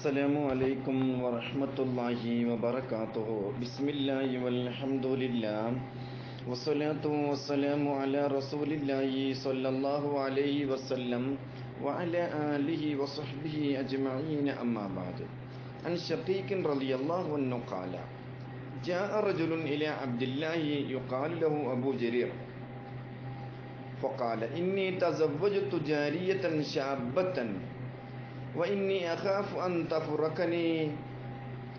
السلام عليكم ورحمة الله وبركاته. بسم الله والحمد لله. والصلاة والسلام على رسول الله صلى الله عليه وسلم وعلى آله وصحبه أجمعين. أما بعد عن شقيق رضي الله عنه قال جاء رجل إلى عبد الله يقال له أبو جرير فقال إني تزوجت جارية شابة. وإني أخاف أن تفرقني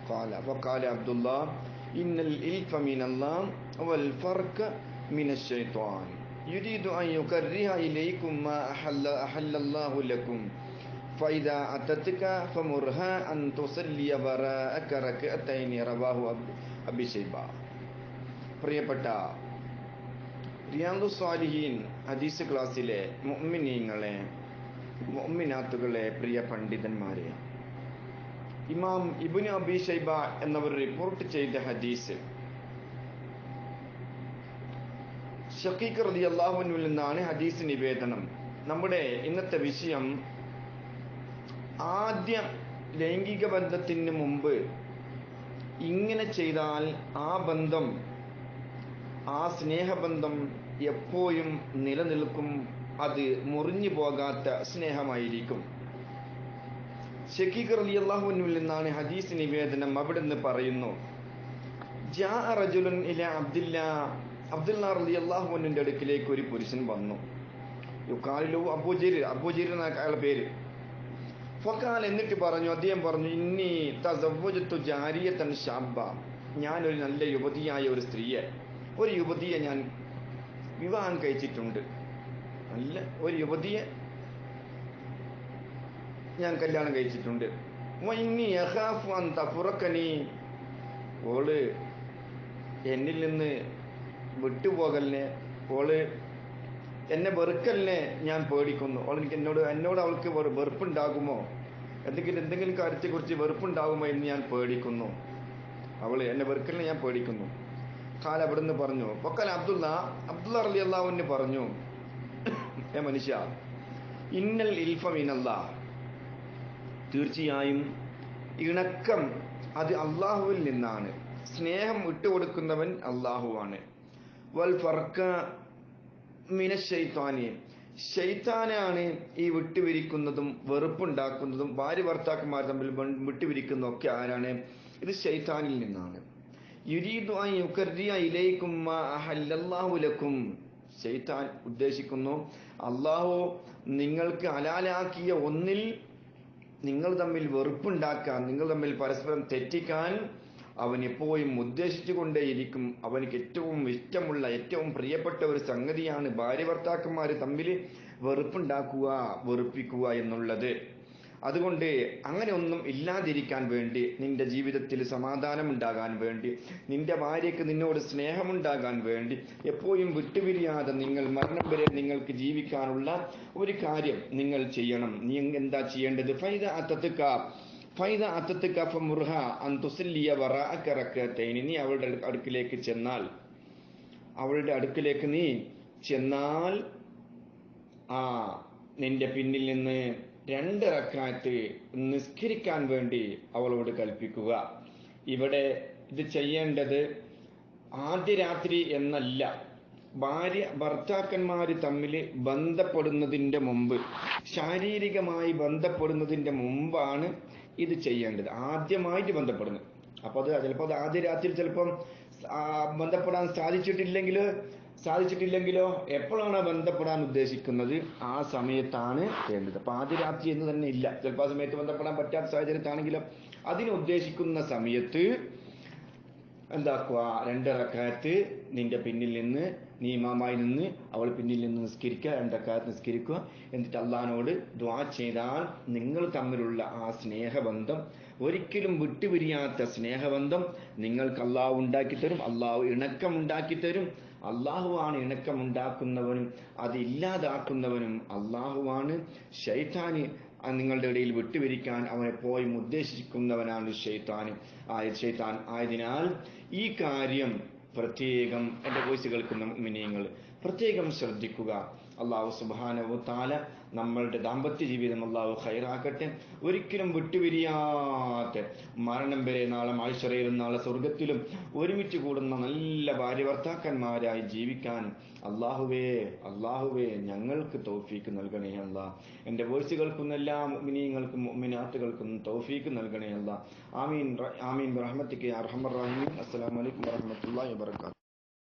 قال فقال عبد الله إن الإلف من الله والفرق من الشيطان يريد أن يكره إليكم ما أحل, أحل الله لكم فإذا أتتك فمرها أن تصلي وراءك ركعتين رواه أبي شيبة പ്രിയപ്പെട്ട റിയാദു സ്വാലിഹീൻ ഹദീസ് ക്ലാസ്സിലെ മുഅ്മിനീങ്ങളെ മുഅ്മിനാത്തുകളെ പ്രിയ പണ്ഡിതന്മാരെ ഇമാം ഇബ്നു അബി ഷൈബ എന്നവർ റിപ്പോർട്ട് ചെയ്ത ഹദീസ് ഷക്കീഖ് റതി അള്ളാഹുവിൽ നിന്നാണ് ഹദീസ് നിവേദനം. നമ്മുടെ ഇന്നത്തെ വിഷയം ആദ്യ ലൈംഗിക ബന്ധത്തിന് മുമ്പ് ഇങ്ങനെ ചെയ്താൽ ആ ബന്ധം ആ സ്നേഹബന്ധം എപ്പോഴും നിലനിൽക്കും അത് മുറിഞ്ഞു പോകാത്ത സ്നേഹമായിരിക്കും. ഷക്കീഖ് അലി അള്ളാഹുവിനുവിൽ നിന്നാണ് ഹദീസ് നിവേദനം അവിടുന്ന് പറയുന്നു ജാ റജുലുൻ ഇല അബ്ദില്ല അബ്ദുല്ല റലി അള്ളാഹുവിന്റെ അടുക്കിലേക്ക് ഒരു പുരുഷൻ വന്നു. യുക്കാലിലു അബൂജീർ അബൂജീർ എന്ന അയാളുടെ പേര്. ഫക്കാൽ എന്നിട്ട് പറഞ്ഞു അദ്ദേഹം പറഞ്ഞു ഇന്നി തസവ്വജത്തു ജാരിയത്തൻ ഷാബ ഞാനൊരു നല്ല യുവതിയായ ഒരു സ്ത്രീയെ ഒരു യുവതിയെ ഞാൻ വിവാഹം കഴിച്ചിട്ടുണ്ട്. നല്ല ഒരു യുവതിയെ ഞാൻ കല്യാണം കഴിച്ചിട്ടുണ്ട്. ഓൾ എന്നിൽ നിന്ന് വിട്ടുപോകലിനെ ഓൾ എന്നെ വെറുക്കലിനെ ഞാൻ പേടിക്കുന്നു. അവൾ എനിക്ക് എന്നോട് എന്നോട് അവൾക്ക് വെറുപ്പുണ്ടാകുമോ? എന്തെങ്കിലും എന്തെങ്കിലും കാര്യത്തെക്കുറിച്ച് വെറുപ്പുണ്ടാകുമോ എന്ന് ഞാൻ പേടിക്കുന്നു. അവൾ എന്നെ വെറുക്കലിനെ ഞാൻ പേടിക്കുന്നു. ഖാൽ അവിടുന്ന് പറഞ്ഞു അബ്ദുള്ള അബ്ദുള്ള അലി പറഞ്ഞു ഏ മനുഷ്യ? ഇന്നൽ ഇൽഫമിനല്ല തീർച്ചയായും ഇണക്കം അത് അള്ളാഹുവിൽ നിന്നാണ്. സ്നേഹം വിട്ടുകൊടുക്കുന്നവൻ അള്ളാഹുവാണ് വൽ ഫർക്ക മിന ശൈത്താനാണ് ഈ വിട്ടുപിരിക്കുന്നതും വെറുപ്പുണ്ടാക്കുന്നതും ഭാര്യ ഭർത്താക്കന്മാർ തമ്മിൽ വിട്ടുപിരിക്കുന്നതും ഒക്കെ ആരാണ്? ഇത് ഷെയ്ത്താനിൽ നിന്നാണ്. യുരീദു ഇലൈക്കും ശൈത്താൻ ഉദ്ദേശിക്കുന്നു. അള്ളാഹു നിങ്ങൾക്ക് ഹലാലാക്കിയ ഒന്നിൽ നിങ്ങൾ തമ്മിൽ വെറുപ്പുണ്ടാക്കാൻ നിങ്ങൾ തമ്മിൽ പരസ്പരം തെറ്റിക്കാൻ അവൻ എപ്പോഴും ഉദ്ദേശിച്ചു കൊണ്ടേയിരിക്കും അവനിക്ക് ഏറ്റവും ഇഷ്ടമുള്ള ഏറ്റവും പ്രിയപ്പെട്ട ഒരു സംഗതിയാണ് ഭാര്യ ഭർത്താക്കന്മാർ തമ്മിൽ വെറുപ്പുണ്ടാക്കുക വെറുപ്പിക്കുക എന്നുള്ളത്. അതുകൊണ്ട് അങ്ങനെ ഒന്നും ഇല്ലാതിരിക്കാൻ വേണ്ടി നിന്റെ ജീവിതത്തിൽ സമാധാനം ഉണ്ടാകാൻ വേണ്ടി നിന്റെ ഭാര്യയ്ക്ക് നിന്നോട് സ്നേഹമുണ്ടാകാൻ വേണ്ടി എപ്പോഴും വിട്ടുപിരിയാതെ നിങ്ങൾ മരണം വരെ നിങ്ങൾക്ക് ജീവിക്കാനുള്ള ഒരു കാര്യം നിങ്ങൾ ചെയ്യണം. നീ എന്താ ചെയ്യേണ്ടത്? ഫൈദ അത്തത്തുക്ക ഫൈദ അത്തത്തുക്ക ഫുർഹ അന്തുസല്ലിയ വറ അക്കറക്കത്തേനി നീ അവളുടെ അടുക്കിലേക്ക് ചെന്നാൽ അവളുടെ അടുക്കിലേക്ക് നീ ചെന്നാൽ ആ നിന്റെ പിന്നിൽ നിന്ന് രണ്ട് റക്കാത്ത് നിസ്കരിക്കാൻ വേണ്ടി അവളോട് കൽപ്പിക്കുക. ഇവിടെ ഇത് ചെയ്യേണ്ടത് ആദ്യ രാത്രി എന്നല്ല ഭാര്യ ഭർത്താക്കന്മാര് തമ്മിൽ ബന്ധപ്പെടുന്നതിന്റെ മുമ്പ് ശാരീരികമായി ബന്ധപ്പെടുന്നതിന്റെ മുമ്പാണ് ഇത് ചെയ്യേണ്ടത്. ആദ്യമായിട്ട് ബന്ധപ്പെടുന്നത് അപ്പോൾ അത് ചിലപ്പോൾ അത് ആദ്യ രാത്രി ചിലപ്പം ബന്ധപ്പെടാൻ സാധിച്ചിട്ടില്ലെങ്കിൽ സാധിച്ചിട്ടില്ലെങ്കിലോ? എപ്പോഴാണ് ബന്ധപ്പെടാൻ ഉദ്ദേശിക്കുന്നത്? ആ സമയത്താണ് വേണ്ടത്. രാത്രി എന്ന് തന്നെ ഇല്ല. ചിലപ്പോൾ ആ സമയത്ത് ബന്ധപ്പെടാൻ പറ്റാത്ത സാഹചര്യത്താണെങ്കിലോ അതിന് ഉദ്ദേശിക്കുന്ന സമയത്ത് എന്താക്കുക? രണ്ടിറക്കാത്ത് നിന്റെ പിന്നിൽ നിന്ന് നീ ഇമാമായി നിന്ന് അവൾ പിന്നിൽ നിന്ന് നിസ്കരിക്കുക. രണ്ടക്കാലത്ത് നിസ്കരിക്കുക. എന്നിട്ട് അള്ളഹാനോട് ദ്വാ ചെയ്താൽ നിങ്ങൾ തമ്മിലുള്ള ആ സ്നേഹബന്ധം ഒരിക്കലും വിട്ടുപിരിയാത്ത സ്നേഹബന്ധം നിങ്ങൾക്ക് അള്ളാഹു ഉണ്ടാക്കി തരും അള്ളാഹു ഇണക്കം ഉണ്ടാക്കി തരും അള്ളാഹുവാണ് ഇണക്കം ഉണ്ടാക്കുന്നവനും അത് ഇല്ലാതാക്കുന്നവനും അള്ളാഹുവാണ്. ഷൈത്താന് നിങ്ങളുടെ ഇടയിൽ വിട്ടുപിരിക്കാൻ അവനെ പോയി ഉദ്ദേശിക്കുന്നവനാണ് ഷെയ്ത്താൻ ആയ ഷെയ്ത്താൻ ആയതിനാൽ ഈ കാര്യം പ്രത്യേകം എന്റെ വോയിസ് കേൾക്കുന്ന മിനിയങ്ങൾ പ്രത്യേകം ശ്രദ്ധിക്കുക. അള്ളാഹു സുബാനവു താല നമ്മളുടെ ദാമ്പത്യ ജീവിതം അള്ളാഹു ഹൈറാക്കട്ടെ ഒരിക്കലും വിട്ടുപിരിയാത്ത മരണം വരെ നാളെ മാഴ്ചറയിലും നാളെ സ്വർഗത്തിലും ഒരുമിച്ച് കൂടുന്ന നല്ല ഭാര്യ ഭർത്താക്കന്മാരായി ജീവിക്കാൻ അള്ളാഹുവേ അള്ളാഹുവേ ഞങ്ങൾക്ക് തൗഫീക്ക് നൽകണേ അല്ല എന്റെ വോയിസ് കേൾക്കുന്ന എല്ലാ മുഅ്മിനീങ്ങൾക്കും മിനാത്തുകൾക്കും തൗഫീക്ക് നൽകണേ അല്ല ആമീൻ ആമീൻ റഹ്മത്തിക്ക് അർഹമർ റഹീം അസ്സലാമു അലൈക്കും വറഹ്മത്തുള്ളാഹി വബറകാതുഹു.